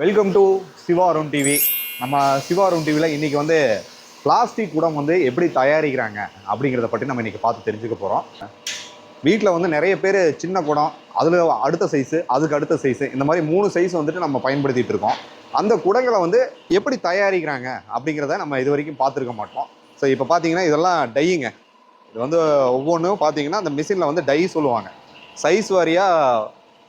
Welcome to Siva Arun TV நம்ம சிவா அருண் டிவியில் இன்றைக்கி வந்து பிளாஸ்டிக் குடம் வந்து எப்படி தயாரிக்கிறாங்க அப்படிங்கிறத பற்றி நம்ம இன்றைக்கி பார்த்து தெரிஞ்சுக்க போகிறோம் வீட்டில் வந்து நிறைய பேர் சின்ன குடம் அதில் அடுத்த சைஸு அதுக்கு அடுத்த சைஸு இந்த மாதிரி மூணு சைஸ் வந்துட்டு நம்ம பயன்படுத்திகிட்டு இருக்கோம். அந்த குடங்களை வந்து எப்படி தயாரிக்கிறாங்க அப்படிங்கிறத நம்ம இது வரைக்கும் பார்த்துருக்க மாட்டோம். ஸோ இப்போ பார்த்தீங்கன்னா இதெல்லாம் டையுங்க இது வந்து ஒவ்வொன்றும் பார்த்தீங்கன்னா அந்த மிஷினில் வந்து டை சொல்லுவாங்க. சைஸ் வாரியாக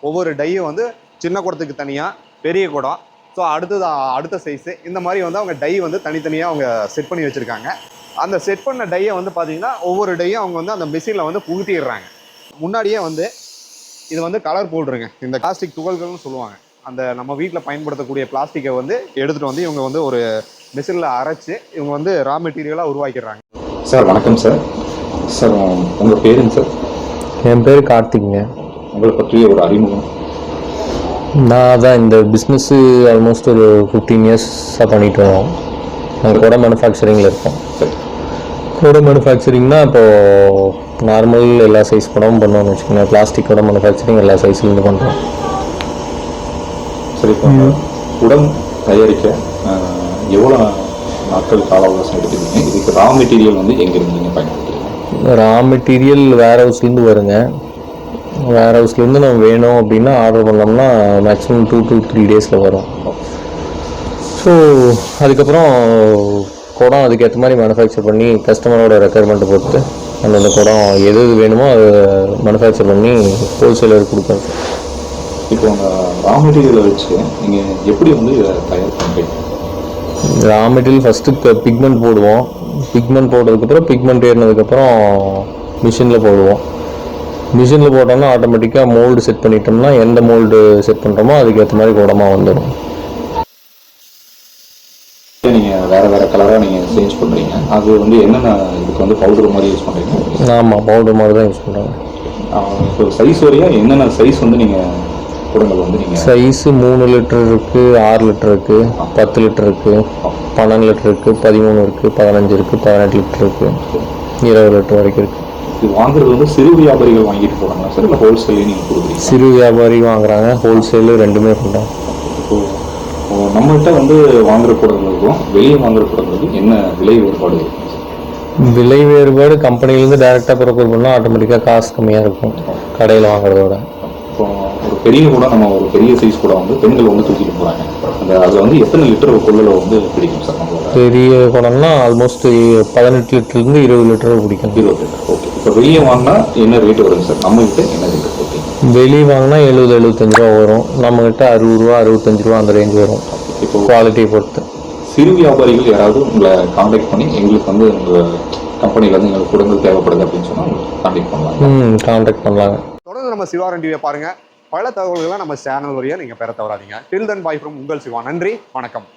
ஒவ்வொரு டையும் வந்து சின்ன குடத்துக்கு தனியாக பெரிய குடம். ஸோ அடுத்தது அடுத்த சைஸு இந்த மாதிரி வந்து அவங்க டை வந்து தனித்தனியாக அவங்க செட் பண்ணி வச்சுருக்காங்க. அந்த செட் பண்ண டையை வந்து பார்த்தீங்கன்னா ஒவ்வொரு டையும் அவங்க வந்து அந்த மிஷினில் வந்து புகுத்திடுறாங்க. முன்னாடியே வந்து இது வந்து கலர் போடுறங்க இந்த பிளாஸ்டிக் துகள்கள்னு சொல்லுவாங்க. அந்த நம்ம வீட்டில் பயன்படுத்தக்கூடிய பிளாஸ்டிக்கை வந்து எடுத்துகிட்டு வந்து இவங்க வந்து ஒரு மிஷினில் அரைச்சு இவங்க வந்து ரா மெட்டீரியலாக உருவாக்கிடுறாங்க. சார் வணக்கம் சார். சார் உங்கள் பேருங்க சார்? என் பேர் கார்த்திக்ங்க. உங்களை பற்றிய ஒரு அறிமுகம். நான் தான் இந்த பிஸ்னஸ்ஸு ஆல்மோஸ்ட் ஒரு ஃபிஃப்டீன் இயர்ஸாக பண்ணிட்டு வரோம் நாங்கள் கூட மேனுஃபேக்சரிங்கில் இருக்கோம். கூட மேனுஃபேக்சரிங்னா இப்போது நார்மல் எல்லா சைஸ் கூடவும் பண்ணுவோம்னு வச்சுக்கோங்க பிளாஸ்டிக் கூட மேனுஃபேக்சரிங் எல்லா சைஸ்லேருந்து பண்ணுறோம் சரி உடம் தயாரிக்க எவ்வளோ நாட்கள் கால அவகாசம் எடுத்துக்கிறீங்க இதுக்கு ரா மெட்டீரியல் வந்து எங்கேருந்து நீங்கள் பயன்படுத்துறீங்க? ரா மெட்டீரியல் வேர் ஹவுஸ்லேருந்து வருங்க. வேர் ஹவுஸ்லேருந்து நம்ம வேணும் அப்படின்னா ஆர்டர் பண்ணோம்னா மேக்ஸிமம் டூ to த்ரீ டேஸில் வரும். ஸோ அதுக்கப்புறம் குடம் அதுக்கேற்ற மாதிரி மேனுஃபேக்சர் பண்ணி கஸ்டமரோட ரெக்குயர்மெண்ட்டை பொறுத்து அந்தந்த குடம் எது எது வேணுமோ அதை மேனுஃபேக்சர் பண்ணி ஹோல்சேலர் கொடுக்குறது இப்போ அந்த ரா மெட்டீரியலை வச்சு நீங்கள் எப்படி வந்து இதை தயார் பண்ணுறீங்க ரா மெட்டீரியல் ஃபஸ்ட்டு பிக்மெண்ட் போடுவோம். பிக்மெண்ட் போட்டதுக்கப்புறம் பிக்மெண்ட் ஏறினதுக்கப்புறம் மிஷினில் போடுவோம். மிஷினில் போட்டோம்னா ஆட்டோமேட்டிக்காக மோல்டு செட் பண்ணிட்டோம்னா எந்த மோல்டு செட் பண்ணுறோமோ அதுக்கேற்ற மாதிரி குடமாக வந்துடும் நீங்கள் வேறு வேறு கலராக நீங்கள் சேஞ்ச் பண்ணுறீங்க அது வந்து என்னென்ன இதுக்கு வந்து பவுடர் மாதிரி யூஸ் பண்ணுறீங்க ஆமாம் பவுடர் மாதிரி தான் யூஸ் பண்ணுறாங்க இப்போ சைஸ் வரையாக என்னென்ன சைஸ் வந்து நீங்கள் குடங்கள் வந்து நீங்கள் சைஸு மூணு லிட்டர் இருக்குது ஆறு லிட்டர் இருக்குது பத்து லிட்டர் இருக்குது பன்னெண்டு லிட்டர் இருக்குது பதிமூணு இருக்குது பதினஞ்சு இருக்குது பதினெட்டு லிட்டர் இருக்குது இருபது லிட்டர் வரைக்கும் இருக்குது இது வாங்குறது வந்து சிறு வியாபாரிகள் வாங்கிட்டு போகிறாங்களா சார்? இல்லை ஹோல்சேலே நீங்கள் கொடுக்குறீங்க சிறு வியாபாரி வாங்குறாங்க ஹோல்சேலு ரெண்டுமே பண்ணுறாங்க இப்போ இப்போ நம்மகிட்ட வந்து வாங்குற குடங்களுக்கும் வெளியே வாங்குற குடங்களுக்கும் என்ன விலை வேறுபாடு விலை வேறுபாடு கம்பெனிலேருந்து டைரெக்டாக ப்ரொக்யூர் பண்ணால் ஆட்டோமேட்டிக்காக காசு கம்மியாக இருக்கும். கடையில் வாங்குறதோட. இப்போ ஒரு பெரிய கூட நம்ம ஒரு பெரிய சைஸ் கூட வந்து பெண்கள் வந்து தூக்கிட்டு போகிறாங்க அந்த அதில் வந்து எத்தனை லிட்டர் கொள்ளல வந்து பிடிக்கும் சார் நம்மளோட பெரிய குடம்னா ஆல்மோஸ்ட் பதினெட்டு லிட்டர்லேருந்து இருபது லிட்டர் பிடிக்கும். இருபது லிட்டர். ஓகே இப்போ வெளியே வாங்கினா என்ன ரேட் வருங்க சார்? நம்ம கிட்ட என்ன ரேட் ஓகே வெளியே வாங்கினா எழுபது எழுபத்தஞ்சு ரூபா வரும். நம்மக்கிட்ட அறுபது ரூபா அறுபத்தஞ்சு ரூபா அந்த ரேஞ்ச் வரும். இப்போ குவாலிட்டியை பொறுத்து. சிறு வியாபாரிகள் யாராவது உங்களை காண்டாக்ட் பண்ணி எங்களுக்கு வந்து உங்கள் கம்பெனியில் வந்து எங்களுக்கு குடங்கள் தேவைப்படுது அப்படின்னு சொன்னால் காண்டாக்ட் பண்ணலாம். ம் கான்டாக்ட் பண்ணலாங்க. தொடர்ந்து நம்ம சிவாரன் டிவியை பாருங்க. பல தகவல்களை நம்ம சேனல் வழியாக நீங்கள் பெற தவறாதீங்க. டில் தன் பாய் ஃப்ரம் உங்கள் சிவா. நன்றி வணக்கம்.